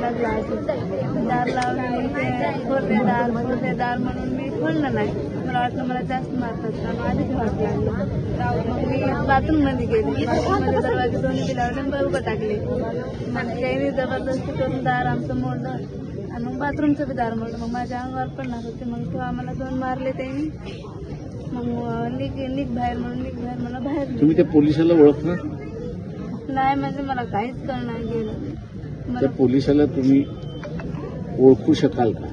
लागला असं दार लावलं मग ते खोलते दार खोलते दार म्हणून मी खोललं नाही. मला वाटलं मला जास्त मारतात मग आधीच वाट लागली. मग मी बाथरूममध्ये गेले. बाथरूममध्ये दरवाजे दोन्ही लावले आणि बरोबर टाकले. मग त्याने जबरदस्ती करून दार आमचं मोडलं आणि मग बाथरूमचं बी दार मोडलं. मग माझ्या अंगावर पडणार होते. मग तेव्हा मला दोन मारले त्यांनी. मग निघ निघ बाहेर म्हणून निघ बाहेर मला बाहेर. तुम्ही त्या पोलिसाला ओळखणार नाही म्हणजे मला काहीच कळणार गेलं. त्या पोलिसाला तुम्ही ओळखू शकाल का?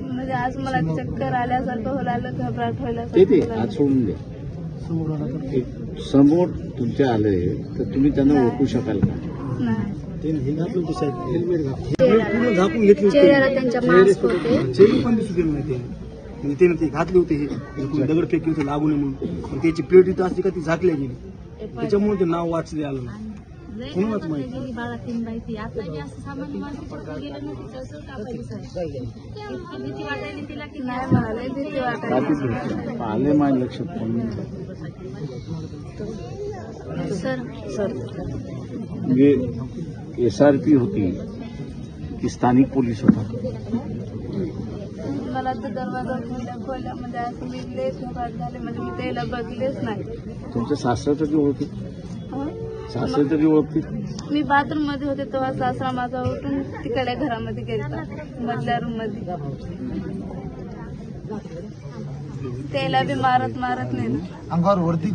म्हणजे आज मला चक्कर आल्यासारखं घबराट व्हायला ते ते आज सोडून द्या एक समोर तुमच्या आले तर तुम्ही त्यांना ओळखू शकाल का? नाही. घेतली होती चेहऱ्याला त्यांच्या मास्क होते. चेहरे पण दिसू दिले नाही ते. म्हणजे त्याने ते घातले होते हे. दगड फेकले होते लागू नये म्हणून. पण त्याची प्लेट इथं असते का ती झाकल्या गेली त्याच्यामुळे ते नाव वाचले आलं नाही. माहिती भीती आले माझ्या लक्षात पण सर. सर म्हणजे एस आर पी होती की स्थानिक पोलीस होता. मला तर दरवाजा खोल्या म्हणजे असं मी लेच झाले म्हणजे मी त्याला बघलेच नाही. तुमच्या ओळखीत हं? सासरे तरी ओळखीत मी बाथरूममध्ये होते तेव्हा सासरा माझा उठून तिकडे घरामध्ये गेला मधल्या रूममध्ये. त्याला बी मारत मारत नाही ना. अंगावर वरती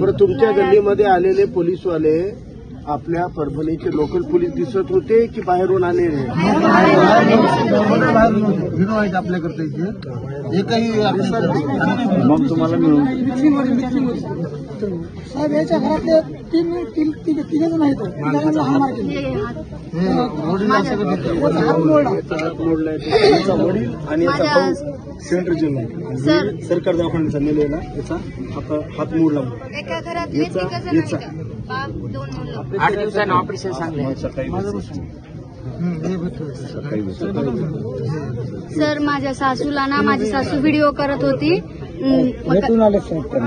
बरं तुमच्या गल्लीमध्ये आलेले पोलीसवाले आपल्या परभणीचे लोकल पोलीस दिसत होते की बाहेरून आलेले? व्हिडिओ आहेत आपल्याकडे इथे एकही मग तुम्हाला मिळून साहेब याच्या घरातले तीन तीन तिघ जण आहेत. हा याचा वडील आणि याचा भाऊ सेंट्रल जेल सर. सरकार दवाखान्याचा नेलेला याचा आता हात मोडला एका घरात याचा दोन मुलं आठ दिवसानं ऑपरेशन सांगले. सर माझ्या सासूला ना माझी सासू व्हिडिओ करत होती.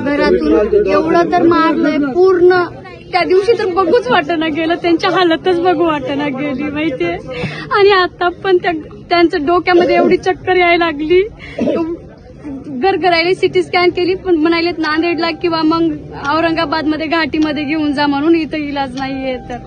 घरातून एवढं तर मारलंय पूर्ण. त्या दिवशी तर बघूच वाटना गेलं त्यांच्या हालतच बघू वाटना गेली माहितीये. आणि आता पण त्या त्यांच्या डोक्यामध्ये एवढी चक्कर यायला लागली. गरगरायला सिटी स्कॅन केली पण म्हणालेत नांदेडला किंवा मग औरंगाबादमध्ये घाटीमध्ये घेऊन जा म्हणून इथं इलाज नाहीये तर.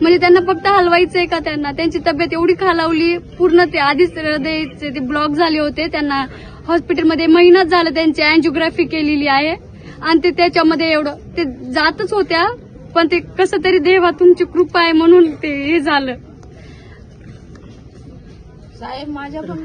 म्हणजे त्यांना फक्त हलवायचंय का त्यांना? त्यांची तब्येत एवढी खालावली पूर्ण ते आधीच हृदयचे ते ब्लॉक झाले होते. त्यांना हॉस्पिटलमध्ये महिनाच झालं त्यांची अँजिओग्राफी केलेली आहे. आणि ते त्याच्यामध्ये एवढं ते जातच होत्या पण ते कसं तरी देवा तुमची कृपा आहे म्हणून ते हे झालं. साहेब माझ्या पण